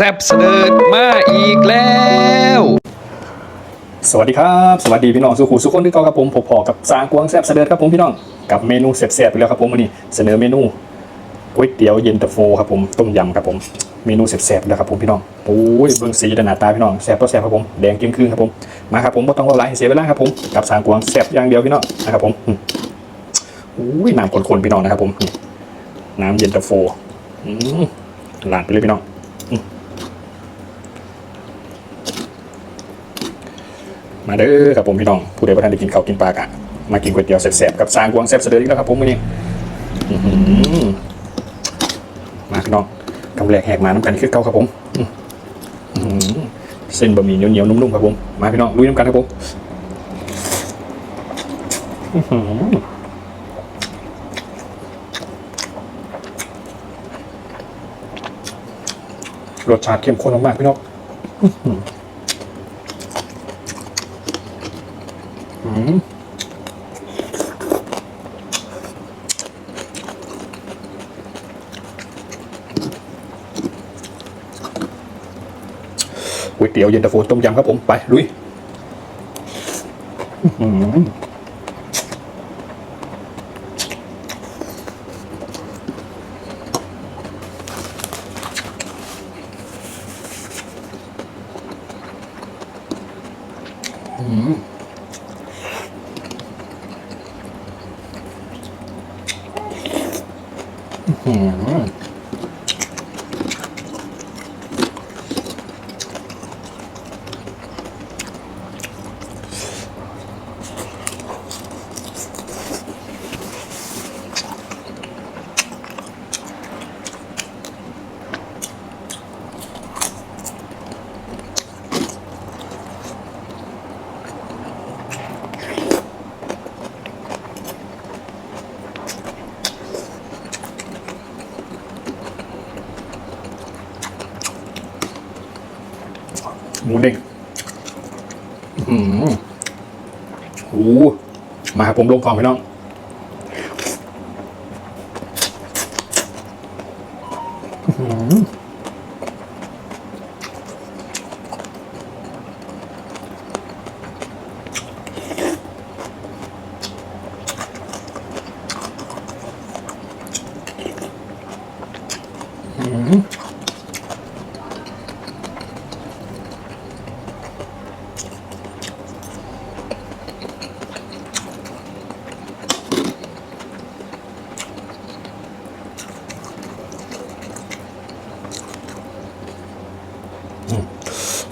แซบเสดิร์ดมาอีกแล้ว สวัสดีครับ สวัสดีพี่น้องสุขุสุขคนที่เก่าครับผมผมพอกับสางกวางแซบเสด็จครับผมพี่น้องกับเมนูแซ่บๆไปแล้วครับผมวันนี้เสนอเมนูก๋วยเตี๋ยวเย็นตาโฟครับผมต้มยำครับผมเมนูแซ่บๆแล้วครับผมพี่น้องโอ้ยเบิ่งสีแต่หนาตาพี่น้องแซ่บต่อแซ่บครับผมแดงเกรียงคืนครับผมมาครับผมบ่ต้องรอหลายเสียเวลาครับผมกับสางกวางแซ่บอย่างเดียวพี่น้องนะครับผมอุ้ยน้ำข้นๆพี่น้องนะครับผมน้ำเย็นตาโฟหลาดไปเลยพี่น้อง มาเด้อครับผมพี่น้องผู้ใดประทานได้กินข้าวกินปลากะมากินก๋วยเตี๋ยวแซ่บๆกับสางกวางแซ่บเสด็จอีกแล้วครับผมวันนี้อื้อหือมาพี่น้องกำแรกแหกมาน้ำกันคือเก่าครับผมเส้นบะหมี่เหนียวๆนุ่มๆครับผมมาพี่น้องลุยน้ำกันครับผมรสชาติเข้มข้นมากๆพี่น้อง ก๋วยเตี๋ยวเย็นตาโฟต้มยำครับผม ไปลุยอื้อ หื หมูเด้งอืมโอ้มาครับผมลงฟองพี่น้องเ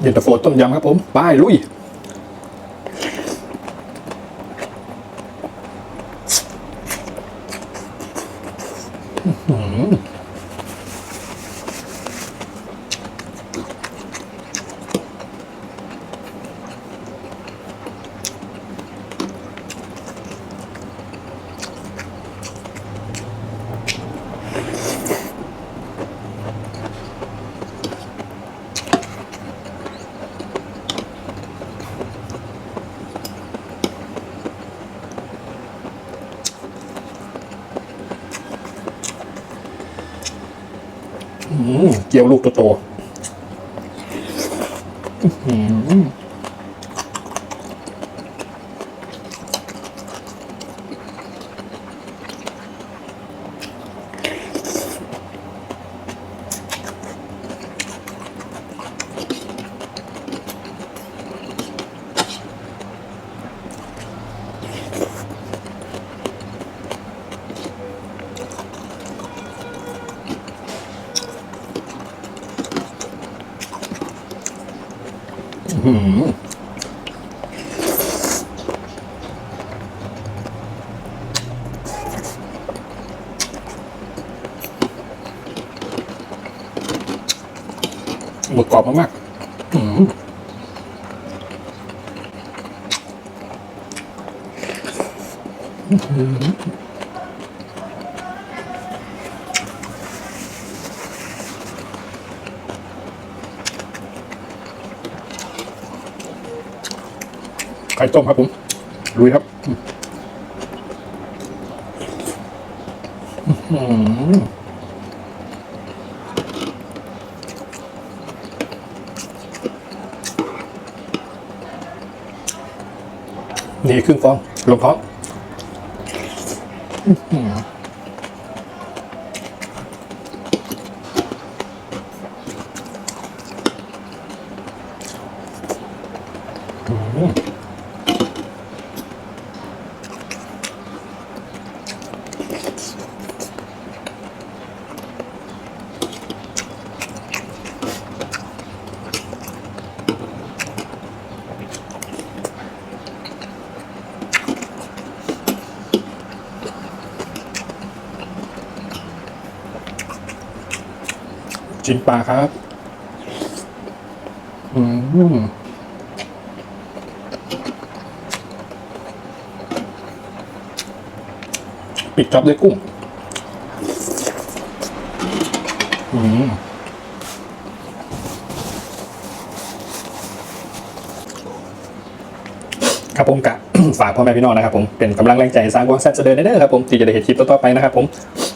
ย็นตาโฟต้มยำครับผมไปลุยอืม เกี๊ยวลูกโตๆ หมึกกรอบมากๆอื้อหื ไข่ต้มครับผมรุยครับนี่ครึ่งฟองลงท้องอืม จิ้มปลาครับ อืมปิดจ็อบด้วยกุ้ง อืมครับผมกะฝากพ่อแม่พี่น้องนะครับผมเป็นกำลังแรงใจสร้างความแซ่บเสด็จได้อครับผมที่จะได้เห็นคลิปต่อๆไปนะครับผม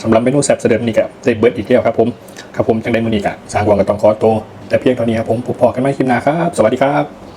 สำหรับเมนูแซ่บเสด็จนี่ก็ได้เบิร์ดอีกแล้วครับผม ครับผมจังได้มุนีกะสร้างวังกับตองคอโต แต่เพียงเท่านี้ครับผมพบพอกันไม่คลิปหน้าครับ สวัสดีครับ